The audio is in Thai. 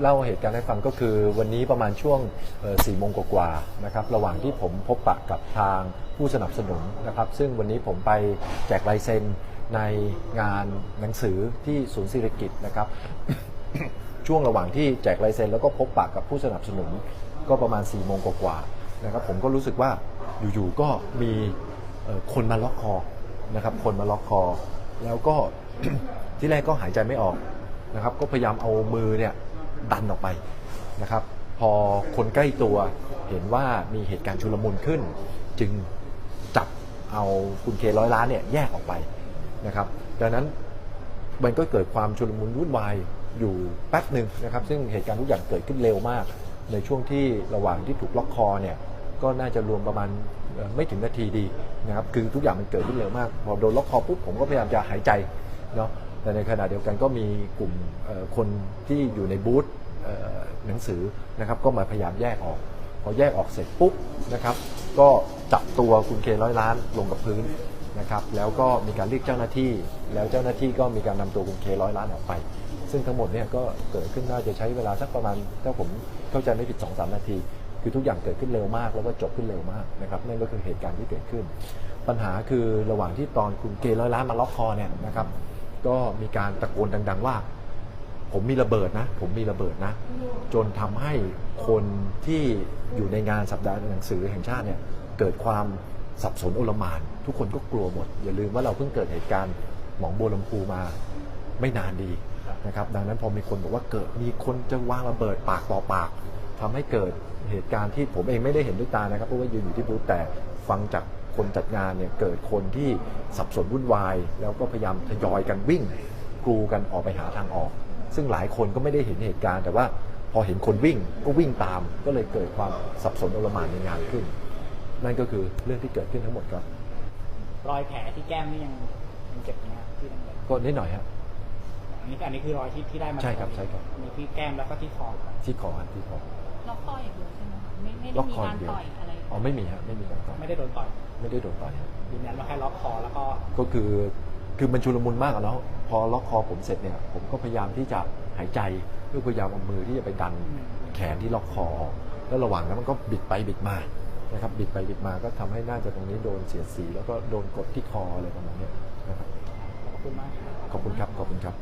เล่าเหตุการณ์ให้ฟังก็คือวันนี้ประมาณช่วงสี่โมงกว่าๆนะครับระหว่างที่ผมพบปะกับทางผู้สนับสนุนนะครับ ซึ่งวันนี้ผมไปแจกลายเซ็นในงานหนังสือที่ศูนย์ศิริกิตนะครับ ช่วงระหว่างที่แจกลายเซ็นแล้วก็พบปะกับผู้สนับสนุนก็ประมาณ4ี่โมงกว่าๆนะครับ ผมก็รู้สึกว่าอยู่ๆก็มีคนมาล็อกคอนะครับ คนมาล็อกคอ แล้วก็ที่แรกก็หายใจไม่ออกนะครับ ก็พยายามเอามือเนี่ย ดันออกไปนะครับ พอคนใกล้ตัวเห็นว่ามีเหตุการณ์ชุลมุนขึ้น จึงจับเอาคุณเคร้อยล้านเนี่ยแยกออกไปนะครับ ดังนั้นมันก็เกิดความชุลมุนวุ่นวายอยู่แป๊บหนึ่งนะครับ ซึ่งเหตุการณ์ทุกอย่างเกิดขึ้นเร็วมาก ในช่วงที่ระหว่างที่ถูกล็อกคอเนี่ยก็น่าจะรวมประมาณไม่ถึงนาทีดีนะครับ คือทุกอย่างมันเกิดขึ้นเร็วมาก พอโดนล็อกคอปุ๊บผมก็พยายามจะหายใจเนาะแต่ในขณะเดียวกันก็มีกลุ่มคนที่อยู่ในบูธ หนังสือนะครับก็มาพยายามแยกออก พอแยกออกเสร็จปุ๊บนะครับ ก็จับตัวคุณเคร้อยล้านลงกับพื้นนะครับแล้วก็มีการเรียกเจ้าหน้าที่ แล้วเจ้าหน้าที่ก็มีการนำตัวคุณเคร้อยล้านออกไป ซึ่งทั้งหมดเนี่ยก็เกิดขึ้นน่าจะใช้เวลาสักประมาณถ้าผมเข้าใจไม่ผิด2อสนาที คือทุกอย่างเกิดขึ้นเร็วมาก แล้วก็จบขึ้นเร็วมากนะครับนั่นก็คือเหตุการณ์ที่เกิดขึ้น ปัญหาคือระหว่างที่ตอนคุณเคร้อยล้านมาล็อกคอเนี่ยนะครับก็มีการตะโกนดัง ๆ ว่า ผมมีระเบิดนะ ผมมีระเบิดนะ จนทำให้คนที่อยู่ในงานสัปดาห์หนังสือแห่งชาติเนี่ยเกิดความสับสนโอลมาน ทุกคนก็กลัวหมด อย่าลืมว่าเราเพิ่งเกิดเหตุการณ์หมองโบัวลำพูมาไม่นานดีนะครับ ดังนั้นพอมีคนบอกว่าเกิดมีคนจะวางระเบิดปากต่อปากทำให้เกิดเหตุการณ์ที่ผมเองไม่ได้เห็นด้วยตานะครับเพราะว่ายืนอยู่ที่บูธแต่ฟังจากคนจัดงานเนี่ยเกิดคนที่สับสนวุ่นวาย แล้วก็พยายามทยอยกันวิ่งกรูกันออกไปหาทางออก ซึ่งหลายคนก็ไม่ได้เห็นเหตุการณ์ แต่ว่าพอเห็นคนวิ่งก็วิ่งตาม ก็เลยเกิดความสับสนโอลหม่านในงานขึ้น นั่นก็คือเรื่องที่เกิดขึ้นทั้งหมดครับ รอยแผลที่แก้มนี่ยังยังเจ็บอยู่ไหมครับที่นั่นเลยก็นิดหน่อยครับอันนี้อันนี้คือรอยที่ที่ได้มาใช่ครับใช่ครับมีที่แก้มแล้วก็ที่คอครับที่คอครับที่คอล็อกคออย่างเดียวใช่ไหมคะไม่ไม่ได้ล็อกมีคออการย่างเดียวต่อยอะไรอ๋อไม่มีครับไม่มีการต่อยไม่ได้โดนต่อยไม่ได้โดนต่อยครับยืนยันว่าแค่ล็อกคอแล้วก็ก็คือ คือมันชุลมุนมากอะเนาะพอล็อกคอผมเสร็จเนี่ย ผมก็พยายามที่จะหายใจเพื่อพยายามเอามือที่จะไปดันแขนที่ล็อกคอออกแล้วระหว่างนั้นมันก็บิดไปบิดมานะครับบิดไปบิดมาก็ทำให้น่าจะตรงนี้โดนเสียดสี แล้วก็โดนกดที่คออะไรประมาณเนี้ยนะครับขอบคุณมากครับขอบคุณครับขอบคุณครับ